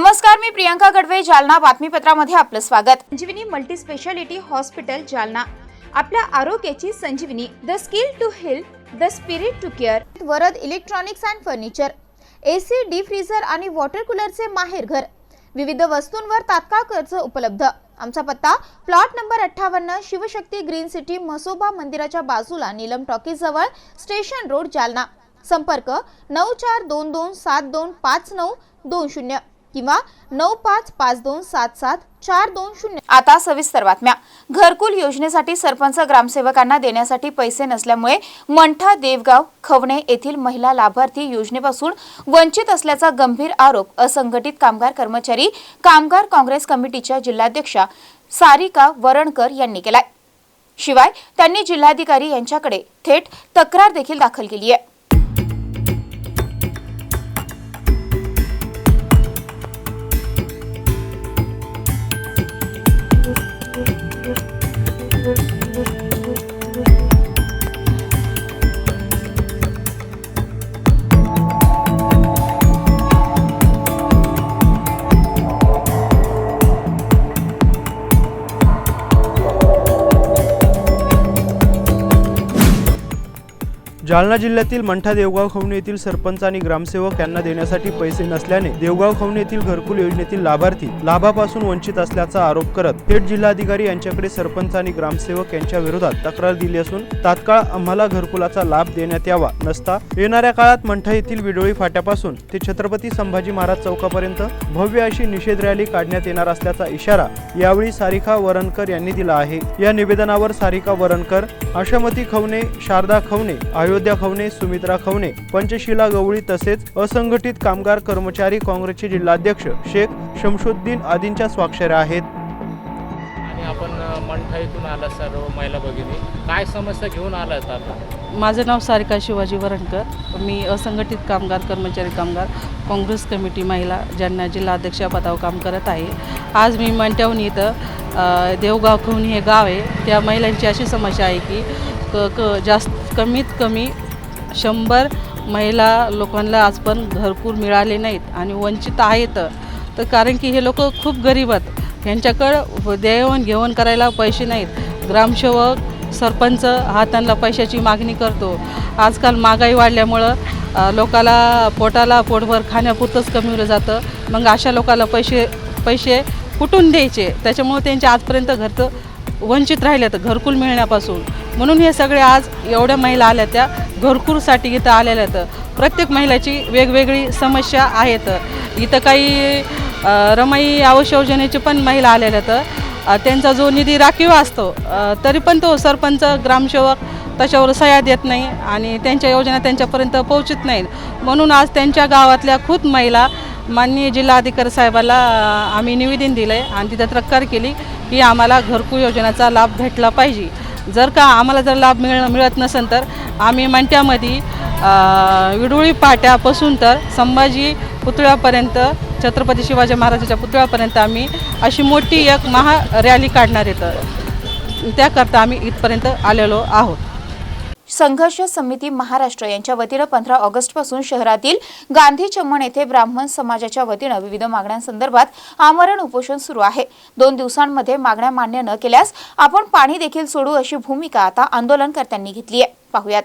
नमस्कार मी प्रियंका गडवे जालना बातमीपत्रामध्ये आपलं स्वागत. Sanjivani multi speciality hospital Jalna. आपल्या आरोग्याची Sanjivani the skill to health the spirit to care. Varad electronics and furniture AC D freezer आणि वॉटर कूलरचे माहेर घर. विविध वस्तूंवर तात्काळ कर्ज उपलब्ध. आमचा पत्ता प्लॉट नंबर अठ्ठावन्न शिवशक्ती ग्रीन सिटी म्हसोबा मंदिराच्या बाजूला नीलम टॉकीज जवळ स्टेशन रोड जालना. संपर्क नऊ चार दोन दोन सात दोन पाच नऊ दोन शून्य. किंवा नऊ पाच पाच दोन सात सात चार दोन शून्य. आता सविस्तर बातम्या. घरकुल योजनेसाठी सरपंच ग्रामसेवकांना देण्यासाठी पैसे नसल्यामुळे मंठा देवगाव खवणे येथील महिला लाभार्थी योजनेपासून वंचित असल्याचा गंभीर आरोप असंघटित कामगार कर्मचारी कामगार काँग्रेस कमिटीच्या जिल्हाध्यक्षा सारिका वरणकर यांनी केलाय. शिवाय त्यांनी जिल्हाधिकारी यांच्याकडे थेट तक्रार देखील दाखल केली आहे जालना जिल्ह्यातील मंठा देवगाव खवणे येथील सरपंच आणि ग्रामसेवक यांना देण्यासाठी पैसे नसल्याने देवगाव खवणे येथील घरकुल योजनेतील लाभार्थी लाभापासून वंचित असल्याचा आरोप करत थेट जिल्हाधिकारी यांच्याकडे सरपंच आणि ग्रामसेवक यांच्या विरोधात तक्रार दिली असून तात्काळ आम्हाला घरकुलाचा लाभ देण्यात यावा नसता येणाऱ्या काळात मंठा येथील विडोळी फाट्यापासून ते छत्रपती संभाजी महाराज चौकापर्यंत भव्य अशी निषेध रॅली काढण्यात येणार असल्याचा इशारा यावेळी सारिका वरणकर यांनी दिला आहे. या निवेदनावर सारिका वरणकर आशामती खवणे शारदा खवणे अयोध्या खवणे सुमित्रा खवणे पंचशिला गवळी तसेच असंघटित कामगार कर्मचारी काँग्रेसचे जिल्हाध्यक्ष शेख शमशुद्दीन आदींच्या स्वाक्षऱ्या आहेत. मोठा इथून आला सर्व हो, महिला भगिनी. काय समस्या घेऊन आलात आता? माझं नाव सारिका शिवाजी वरणकर. मी असंघटित कामगार कर्मचारी कामगार काँग्रेस कमिटी महिला ज्यांना जिल्हाध्यक्ष पदावर काम करत आहे. आज मी मंट्याहून इथं देवगाव खवणी हे गाव आहे. त्या महिलांची अशी समस्या आहे की क क जास्त कमीत कमी शंभर महिला लोकांना आज पण घरकुल मिळाले नाहीत आणि वंचित आहेत. तर कारण की हे लोक खूप गरीब आहेत. यांच्याकडं देवण घेवण करायला पैसे नाहीत. ग्रामसेवक सरपंच हा त्यांना पैशाची मागणी करतो. आजकाल महागाई वाढल्यामुळं लोकाला पोटाला पोटभर खाण्यापुरतंच कमी जातं. मग अशा लोकाला पैसे पैसे कुठून द्यायचे? त्याच्यामुळं त्यांच्या आजपर्यंत घरचं वंचित राहिले तर घरकुल मिळण्यापासून. म्हणून हे सगळे आज एवढ्या महिला आल्या त्या घरकुलसाठी इथं आलेल्या आहेत. प्रत्येक महिलाची वेगवेगळी समस्या आहेत. इथं काही रमाई आवास योजनेचे पण महिला आलेल्या तर त्यांचा जो निधी राखीव असतो तरी पण तो सरपंच ग्रामसेवक त्याच्यावर सह्या देत नाही आणि त्यांच्या योजना त्यांच्यापर्यंत पोहोचत नाही म्हणून आज त्यांच्या गावातल्या खूप महिला माननीय जिल्हाधिकारी साहेबाला आम्ही निवेदन दिलं आहे आणि तिथं तक्रार केली की आम्हाला घरकुल योजनेचा लाभ भेटला पाहिजे. जर का आम्हाला जर लाभ मिळ मिळत नसेल तर आम्ही मंट्यामध्ये विडोळी पाट्यापासून तर संभाजी पुतळ्यापर्यंत छत्रपती शिवाजी महाराजाच्या पुतळ्यापर्यंत आम्ही अशी मोठी एक महा रॅली काढणार येतं त्याकरता आम्ही इथपर्यंत आलेलो आहोत. संघर्ष समिती महाराष्ट्र यांच्या वतीनं पंधरा ऑगस्टपासून शहरातील गांधी चमन येथे ब्राह्मण समाजाच्या वतीनं विविध मागण्यांसंदर्भात आमरण उपोषण सुरू आहे. दोन दिवसांमध्ये मागण्या मान्य न केल्यास आपण पाणी देखील सोडू अशी भूमिका आता आंदोलनकर्त्यांनी घेतली आहे. पाहुयात.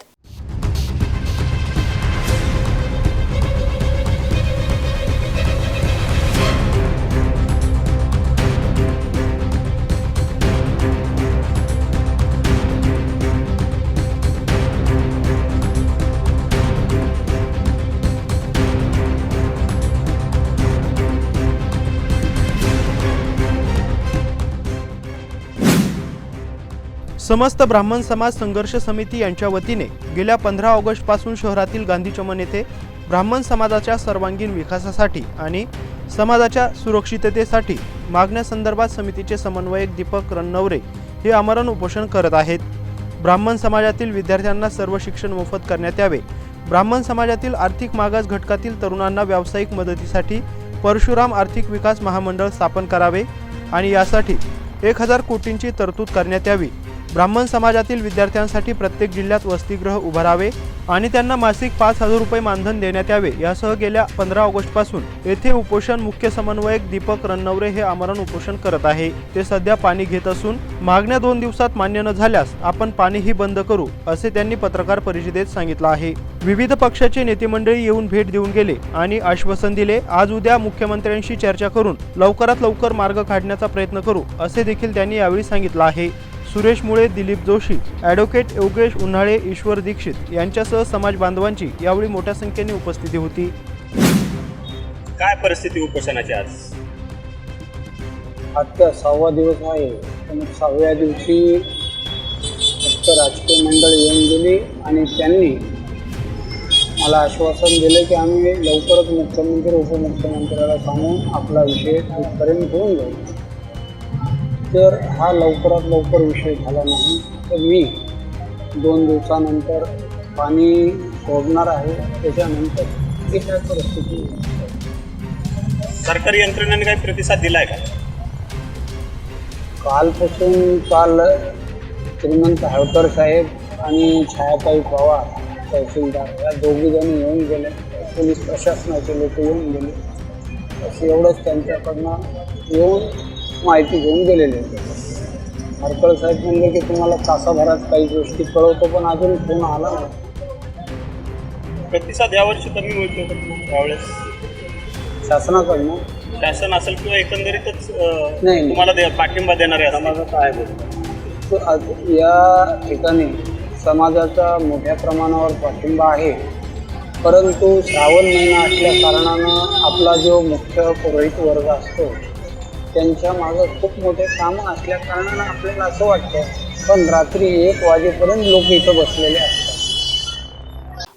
समस्त ब्राह्मण समाज संघर्ष समिती यांच्या वतीने गेल्या पंधरा ऑगस्टपासून शहरातील गांधी चमन येथे ब्राह्मण समाजाच्या सर्वांगीण विकासासाठी आणि समाजाच्या सुरक्षिततेसाठी मागण्यासंदर्भात समितीचे समन्वयक दीपक रणनवरे हे आमरण उपोषण करत आहेत. ब्राह्मण समाजातील विद्यार्थ्यांना सर्व शिक्षण मोफत करण्यात यावे. ब्राह्मण समाजातील आर्थिक मागास घटकातील तरुणांना व्यावसायिक मदतीसाठी परशुराम आर्थिक विकास महामंडळ स्थापन करावे आणि यासाठी एक हजार कोटींची तरतूद करण्यात यावी. ब्राह्मण समाजातील विद्यार्थ्यांसाठी प्रत्येक जिल्ह्यात वसतिगृह उभारावे आणि त्यांना मासिक पाच हजार रुपये मानधन देण्यात यावे. यासह गेल्या पंधरा ऑगस्टपासून येथे उपोषण मुख्य समन्वयक दीपक रन्नवरे हे आमरण उपोषण करत आहे. ते सध्या पाणी घेत असून मागण्या दोन दिवसात मान्य न झाल्यास आपण पाणीही बंद करू असे त्यांनी पत्रकार परिषदेत सांगितलं आहे. विविध पक्षाचे नेते मंडळी येऊन भेट देऊन गेले आणि आश्वासन दिले आज उद्या मुख्यमंत्र्यांशी चर्चा करून लवकरात लवकर मार्ग काढण्याचा प्रयत्न करू असे देखील त्यांनी यावेळी सांगितलं आहे. सुरेश मुळे दिलीप जोशी ॲडव्होकेट योगेश उन्हाळे ईश्वर दीक्षित यांच्यासह समाज बांधवांची यावेळी मोठ्या संख्येने उपस्थिती होती. काय परिस्थिती उपोषणाची आज? आजचा सहावा दिवस आहे. पण सहाव्या दिवशी फक्त राजकीय मंडळ येऊन गेली आणि त्यांनी मला आश्वासन दिलं की आम्ही लवकरच मुख्यमंत्री उपमुख्यमंत्र्याला सांगून आपला विषय तिथपर्यंत घेऊन जाऊ तर हा लवकरात लवकर विषय झाला नाही. तर मी दोन दिवसानंतर पाणी सोडणार आहे. त्याच्यानंतर परिस्थिती सरकारी यंत्रणेने काही प्रतिसाद दिलाय का? कालपासून काल श्रीमंत हळकर साहेब आणि छायाताई पवार तहसीलदार या दोघी जणी येऊन गेले. पोलीस प्रशासनाचे लोक येऊन गेले. असं एवढंच त्यांच्याकडनं येऊन माहिती घेऊन गेलेले होते हरकळ साहेब म्हणले की तुम्हाला तासाभरात काही गोष्टी कळवतो पण अजून फोन आला नाही. प्रतिसाद यावर्षी कमी मिळतो का तुम्हाला यावेळेस? शासनाकडनं शासन असेल किंवा एकंदरीतच नाही. तुम्हाला दे- पाठिंबा देणारे समाजाचा आहे या ठिकाणी समाजाचा मोठ्या प्रमाणावर पाठिंबा आहे. परंतु श्रावण महिना असल्या कारणानं आपला जो मुख्य पुरोहित वर्ग असतो त्यांच्या मागं खूप मोठे कामं असल्या कारणानं आपल्याला असं वाटतं पण रात्री एक वाजेपर्यंत लोक इथं बसलेले असतात.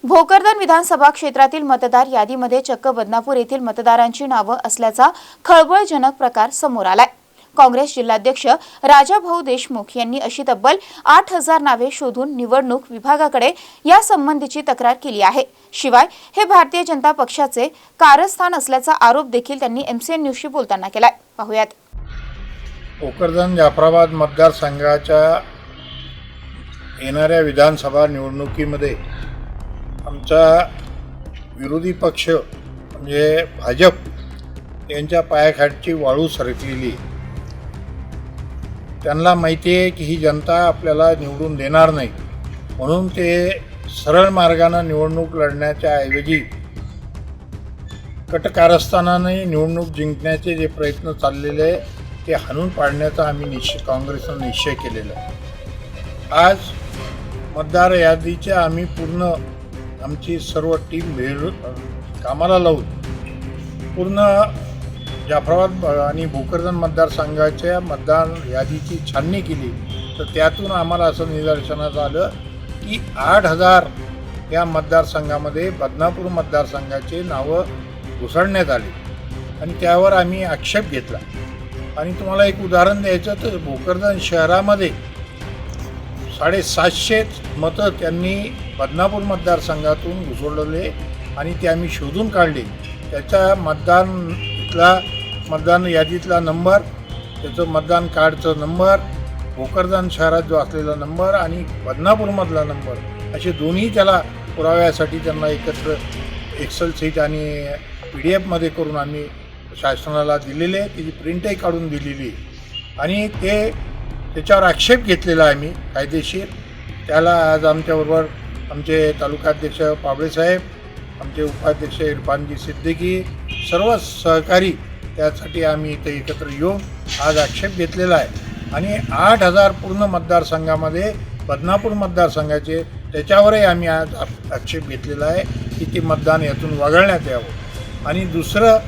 भोकरदन विधानसभा क्षेत्रातील मतदार यादीमध्ये चक्क बदनापूर येथील मतदारांची नावं असल्याचा खळबळजनक प्रकार समोर आलाय. काँग्रेस जिल्हाध्यक्ष राजाभाऊ देशमुख यांनी अशी तब्बल आठ हजार नावे शोधून निवडणूक विभागाकडे यासंबंधीची तक्रार केली आहे. शिवाय हे भारतीय जनता पक्षाचे कारस्थान असल्याचा आरोप देखील त्यांनी एमसीएन न्यूजशी बोलताना केलाय. पाहुयात. भोकरदन जाफराबाद मतदारसंघाच्या येणाऱ्या विधानसभा निवडणुकीमध्ये आमचा विरोधी पक्ष म्हणजे भाजप यांच्या पायाखाटची वाळू सरकलेली आहे. त्यांना माहिती आहे की ही जनता आपल्याला निवडून देणार नाही. म्हणून ते सरळ मार्गानं निवडणूक लढण्याच्या ऐवजी कटकारस्थानाने निवडणूक जिंकण्याचे जे प्रयत्न चाललेले आहे ते हाणून पाडण्याचा आम्ही निश्चय काँग्रेसनं निश्चय केलेला आहे. आज मतदार यादीच्या आम्ही पूर्ण आमची सर्व टीम मिळून कामाला लावून पूर्ण जाफराबाद आणि भोकरदन मतदारसंघाच्या मतदान यादीची छाननी केली. तर त्यातून आम्हाला असं निदर्शनात आलं की आठ हजार या मतदारसंघामध्ये बदनापूर मतदारसंघाचे नावं घुसळण्यात आली. आणि त्यावर आम्ही आक्षेप घेतला. आणि तुम्हाला एक उदाहरण द्यायचं तर भोकरदन शहरामध्ये साडेसातशे मतं त्यांनी बदनापूर मतदारसंघातून घुसळले आणि ते आम्ही शोधून काढले. त्याच्या मतदान इथला मतदान यादीतला नंबर त्याचं मतदान कार्डचं नंबर भोकरदान शहरात जो असलेला नंबर आणि बदनापूरमधला नंबर असे दोन्ही त्याला पुराव्यासाठी त्यांना एकत्र एक्सेल सीट आणि पी डी एफमध्ये करून आम्ही शासनाला दिलेले त्याची प्रिंटही काढून दिलेली आहे. आणि ते त्याच्यावर आक्षेप घेतलेला आहे आम्ही कायदेशीर त्याला आज आमच्याबरोबर आमचे तालुकाध्यक्ष पाबळेसाहेब आमचे उपाध्यक्ष इरफानजी सिद्दीकी सर्व सहकारी त्यासाठी आम्ही इथे एकत्र येऊन आज आक्षेप घेतलेला आहे. आणि आठ हजार पूर्ण मतदारसंघामध्ये बदनापूर मतदारसंघाचे त्याच्यावरही आम्ही आज आक्षेप घेतलेला आहे की ते मतदान यातून वगळण्यात यावं. आणि दुसरं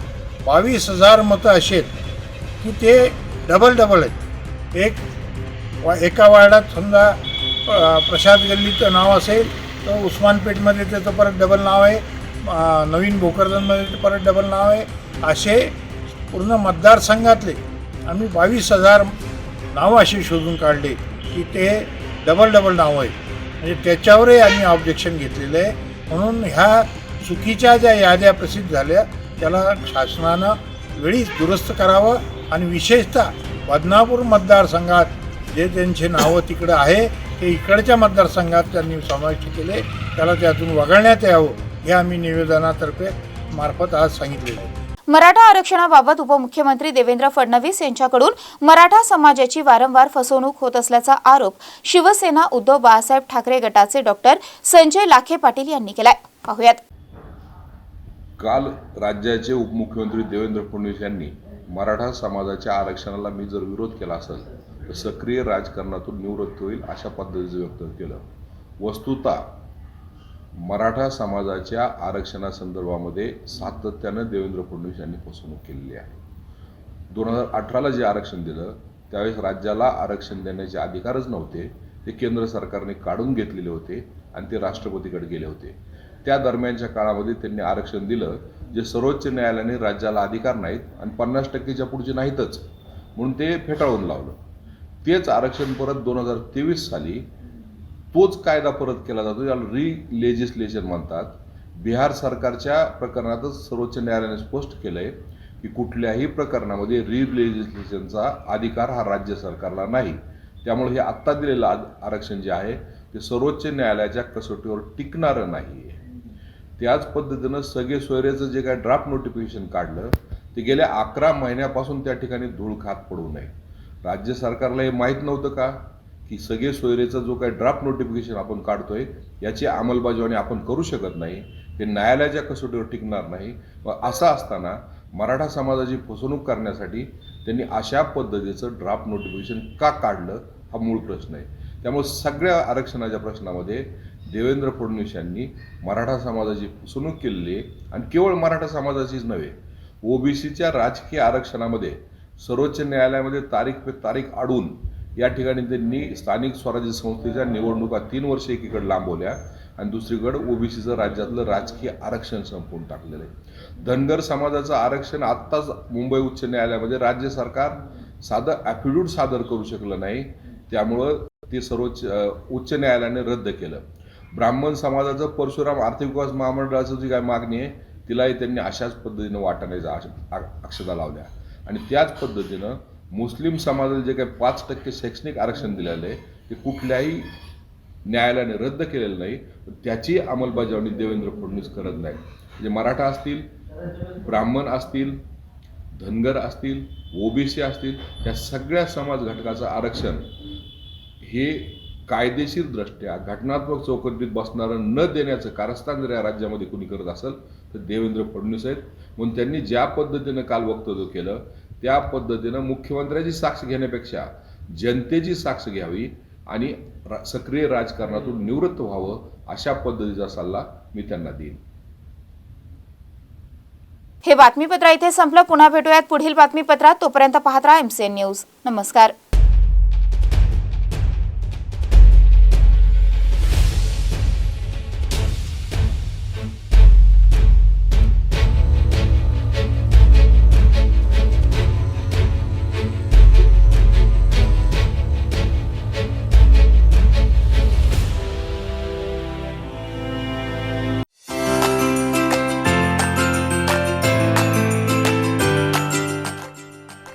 बावीस हजार मतं अशी आहेत की ते डबल डबल आहेत. एक वा एका वार्डात समजा प्रसाद गल्लीचं नाव असेल तर उस्मानपेठमध्ये त्याचं परत डबल नाव आहे. नवीन भोकरदनमध्ये परत डबल नाव आहे. असे पूर्ण मतदारसंघातले आम्ही बावीस हजार नावं अशी शोधून काढले की ते डबल डबल नावं आहेत. म्हणजे त्याच्यावरही आम्ही ऑब्जेक्शन घेतलेलं आहे. म्हणून ह्या चुकीच्या ज्या याद्या प्रसिद्ध झाल्या त्याला शासनानं वेळीच दुरुस्त करावं आणि विशेषतः बदनापूर मतदारसंघात जे त्यांचे नावं तिकडं आहे ते इकडच्या मतदारसंघात त्यांनी समाविष्ट केले. त्याला त्यातून वगळण्यात यावं हे आम्ही निवेदनातर्फे मार्फत आज सांगितलेलं आहे. मराठा आरक्षणाबाबत उपमुख्यमंत्री देवेंद्र फडणवीस यांच्याकडून मराठा समाजाची वारंवार फसवणूक होत असल्याचा आरोप शिवसेना उद्धव बाळासाहेब ठाकरे गटाचे डॉक्टर संजय लाखे पाटील यांनी केलाय. पाहुयात. काल राज्याचे उपमुख्यमंत्री देवेंद्र फडणवीस यांनी मराठा समाजाच्या आरक्षणाला मी जर विरोध केला असेल तर सक्रिय राजकारणातून निवृत्त होईल अशा पद्धतीचं व्यक्त केलं. वस्तुता मराठा समाजाच्या आरक्षणासंदर्भामध्ये सातत्यानं देवेंद्र फडणवीस यांनी फसवणूक केलेली आहे. दोन हजार अठराला जे आरक्षण दिलं त्यावेळेस राज्याला आरक्षण देण्याचे अधिकारच नव्हते. ते केंद्र सरकारने काढून घेतलेले होते आणि ते राष्ट्रपतीकडे गेले होते. त्या दरम्यानच्या काळामध्ये त्यांनी आरक्षण दिलं जे सर्वोच्च न्यायालयाने राज्याला अधिकार नाहीत आणि पन्नास टक्केच्या पुढचे नाहीतच. म्हणून ते फेटाळून लावलं. तेच आरक्षण परत दोन हजार तेवीस साली तोच कायदा परत केला जातो याला री लेजिस्लेशन म्हणतात. बिहार सरकारच्या प्रकरणातच सर्वोच्च न्यायालयाने स्पष्ट केलंय की कुठल्याही प्रकरणामध्ये री लेजिस्लेशनचा अधिकार हा राज्य सरकारला नाही. त्यामुळे हे आत्ता दिलेलं आरक्षण जे आहे ते सर्वोच्च न्यायालयाच्या कसोटीवर टिकणारं नाही आहे त्याच पद्धतीनं सगळे सोयरेचं जे काय ड्राफ्ट नोटिफिकेशन काढलं ते गेल्या अकरा महिन्यापासून त्या ठिकाणी धूळ खात पडू नये. राज्य सरकारला हे माहीत नव्हतं का? की सगळे सोयरेचा जो काही ड्राफ्ट नोटिफिकेशन आपण काढतोय याची अंमलबजावणी आपण करू शकत नाही. ते न्यायालयाच्या कसोटीवर टिकणार नाही. व असं असताना मराठा समाजाची फसवणूक करण्यासाठी त्यांनी अशा पद्धतीचं ड्राफ्ट नोटिफिकेशन का काढलं हा मूळ प्रश्न आहे. त्यामुळे सगळ्या आरक्षणाच्या प्रश्नामध्ये देवेंद्र फडणवीस यांनी मराठा समाजाची फसवणूक केलेली आहे. आणि केवळ मराठा समाजाचीच नव्हे ओबीसीच्या राजकीय आरक्षणामध्ये सर्वोच्च न्यायालयामध्ये तारीख पे तारीख अडून या ठिकाणी त्यांनी स्थानिक स्वराज्य संस्थेच्या निवडणुका तीन वर्ष एकीकडे लांबवल्या आणि दुसरीकडे ओबीसीचं राज्यातलं राजकीय आरक्षण संपवून टाकलेलं आहे. धनगर समाजाचं आरक्षण आत्ताच मुंबई उच्च न्यायालयामध्ये राज्य सरकार साधं ॲफिड्यूट सादर करू शकलं नाही. त्यामुळं ते सर्वोच्च उच्च न्यायालयाने रद्द केलं. ब्राह्मण समाजाचं परशुराम आर्थिक विकास महामंडळाचं जी काय मागणी आहे तिलाही त्यांनी अशाच पद्धतीनं वाटाण्याच्या अक्षता लावल्या. आणि त्याच पद्धतीनं मुस्लिम समाजाला जे काही पाच टक्के शैक्षणिक आरक्षण दिलेलं आहे ते कुठल्याही न्यायालयाने रद्द केलेलं नाही त्याची अंमलबजावणी देवेंद्र फडणवीस करत नाही म्हणजे मराठा असतील ब्राह्मण असतील धनगर असतील ओबीसी असतील या सगळ्या समाज घटकाचं आरक्षण हे कायदेशीरदृष्ट्या घटनात्मक चौकटीत बसणारं न देण्याचं कारस्थान जर या राज्यामध्ये कुणी करत असेल तर देवेंद्र फडणवीस आहेत. म्हणून त्यांनी ज्या पद्धतीनं काल वक्तव्य केलं त्या पद्धतीनं मुख्यमंत्र्याची साक्ष घेण्यापेक्षा जनतेची साक्ष घ्यावी आणि रा- सक्रिय राजकारणातून निवृत्त व्हावं अशा पद्धतीचा सल्ला मी त्यांना देईन. हे बातमीपत्र इथे संपलं. पुन्हा भेटूयात. पुढील बातमीपत्रात. तोपर्यंत पाहत राहा एमसीएन न्यूज नमस्कार.